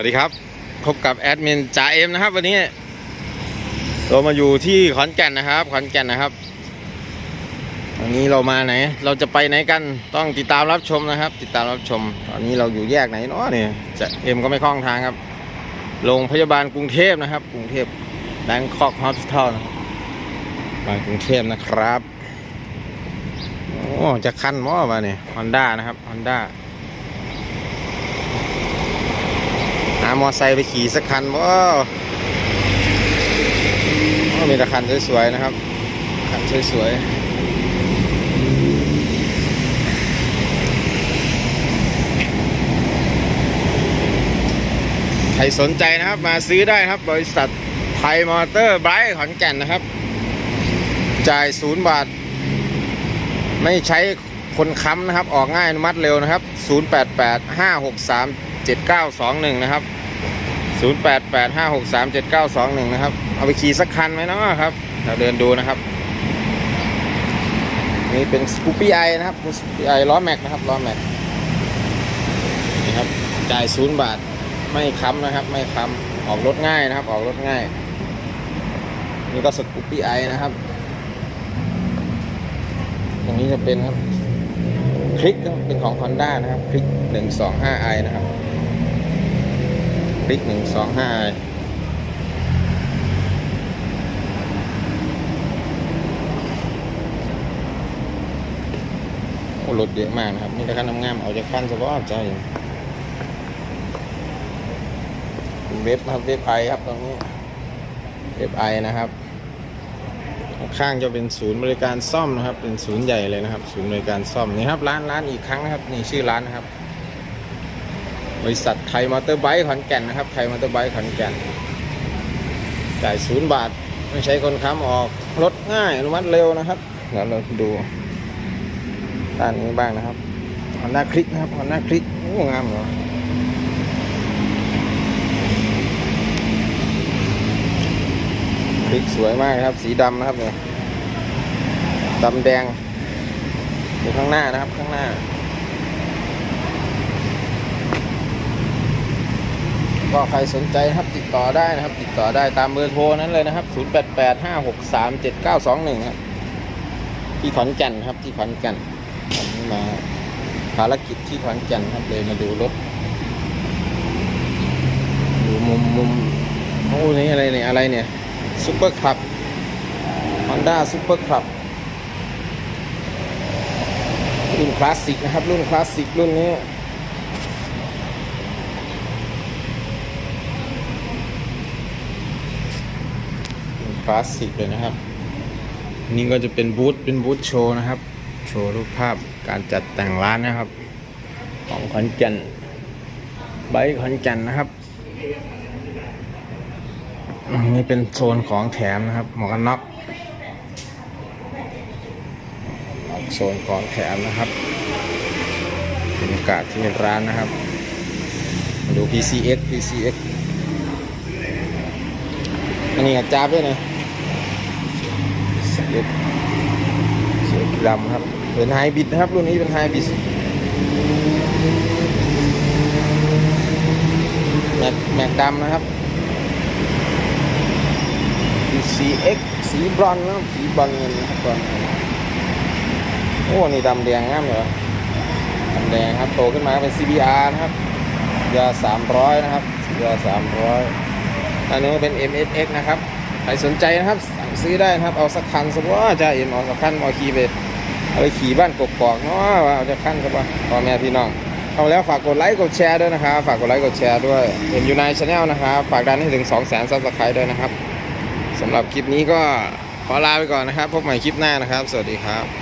วัสดีครับพบกับแอดมินจ่าเอ็มนะครับ วันนี้ เรามาอยู่ที่ขอนแก่นนะครับ ขอนแก่นนะครับวันนี้เรามาไหน เราจะไปไหนกันต้องติดตามรับชมนะครับ ติดตามรับชม ตอนนี้เราอยู่แยกไหนเนาะเนี่ยจะเอ็มก็ไม่คล่องทางครับโรงพยาบาลกรุงเทพนะครับ กรุงเทพแบงคอกฮอสพิทอลบบางกรุงเทพนะครับโอ้จะคันมอมาเนี่ยฮอนด้านะครับฮอนด้า หามอไซค์ไปขี่สักคันว้ามีแต่คันสวยๆนะครับ คันสวยๆใครสนใจนะครับมาซื้อได้ครับ บริษัทไทยมอเตอร์ไบรท์ขอนแก่นนะครับ จ่ายศูนย์บาท ไม่ใช้คนค้ำนะครับ ออกง่ายอนุมัติเร็วนะครับ 088 563 7921 นะครับ 088 563 7921 นะครับ เอาไปขี่สักคันไหมเนาะครับเราเดินดูนะครับ นี่เป็นสกูปี้ไอนะครับสกูปี้ไอล้อแม็กนะครับล้อแม็กนี่ครับจ่ายศูนย์บาทไม่ค้ำนะครับ ไม่ค้ำออกรถง่ายนะครับ ออกรถง่าย นี่ก็สกูปี้ไอนะครับ ตรงนี้จะเป็นครับคลิกเป็นของ Honda นะครับ คลิก 125i นะครับ ลิก 125i โอ้รถเยอะมากนะครับมีแต่คันงามเอาจากคันสปอร์ตใจเว็บนะครับเว็บไอครับตรงนี้เว็บไอนะครับข้างจะเป็นศูนย์บริการซ่อมนะครับ เป็นศูนย์ใหญ่เลยนะครับ ศูนย์บริการซ่อมนี่ครับร้านร้านอีกครั้งนะครับ นี่ชื่อร้านนะครับ ริษัทไทยมอเตอร์ไบค์ขอนแก่นนะครับ ไทยมอเตอร์ไบค์ขอนแก่น จ่ายศูนย์บาท ไม่ใช้คนค้ำออกรถง่ายอนุมัติเร็วนะครับเดี๋ยวเราดูด้านนี้บ้างนะครับฮอนด้าคลิกนะครับฮอนด้าคลิกโอ้งามเหรอคลิกสวยมากครับ สีดำนะครับเนี่ยดำแดงอยู่ข้างหน้านะครับข้างหน้า ก็ใครสนใจนะครับติดต่อได้นะครับ ติดต่อได้ตามเบอร์โทรนั้นเลยนะครับ 0885637921ครับที่ขอนแก่นครับที่ขอนแก่นผมมาภารกิจที่ขอนแก่นครับเลยมาดูรถดูมุมมุมโอ้นี่อะไรเนี่ยอะไรเนี่ยซุปเปอร์คลับฮอนด้าซุปเปอร์คลับรุ่นคลาสสิกนะครับ รุ่นคลาสสิกรุ่นนี้ ลาสสิกเลยนะครับ นี่ก็จะเป็นบูธเป็นบูธโชว์นะครับ โชว์รูปภาพการจัดแต่งร้านนะครับ ของขอนแก่นไบค์ขอนแก่นนะครับนี่เป็นโซนของแถมนะครับหมวกกันน็อกโซนของแถมนะครับบรรยากาศที่ร้านนะครับดู PCX PCX อันนี้กับจ้าบด้วยนะ เสียเสียดำครับ เป็นไฮบิดนะครับ รุ่นนี้เป็นไฮบิดแม็กแม็กดำนะครับ CX สีบรอนนะครับ สีบรอนเงินนะครับบรอนโอ้ นี่ดำแดงงามเหรอดำแดงครับ โตขึ้นมาเป็น CBR นะครับยา300 นะครับยา300 อันนี้เป็น MSX นะครับ ครสนใจนะครับสั่งซื้อได้นะครับ เอาสักคันสักว่าจะเอ็มเอาสักคันเอาขี่ไปเอาไปขี่บ้านกกอกเนาะว่าเอาจะคันสักว่าพ่อแม่พี่น้องเอาแล้วฝากกดไลค์กดแชร์ด้วยนะครับฝากกดไลค์กดแชร์ด้วยเห็นอยู่ในช anel นะครับฝากดันให้ถึง2 0 0 0 0 0ซับสไครต์ด้วยนะครับสำหรับคลิปนี้ก็ขอลาไปก่อนนะครับ พบใหม่คลิปหน้านะครับ สวัสดีครับ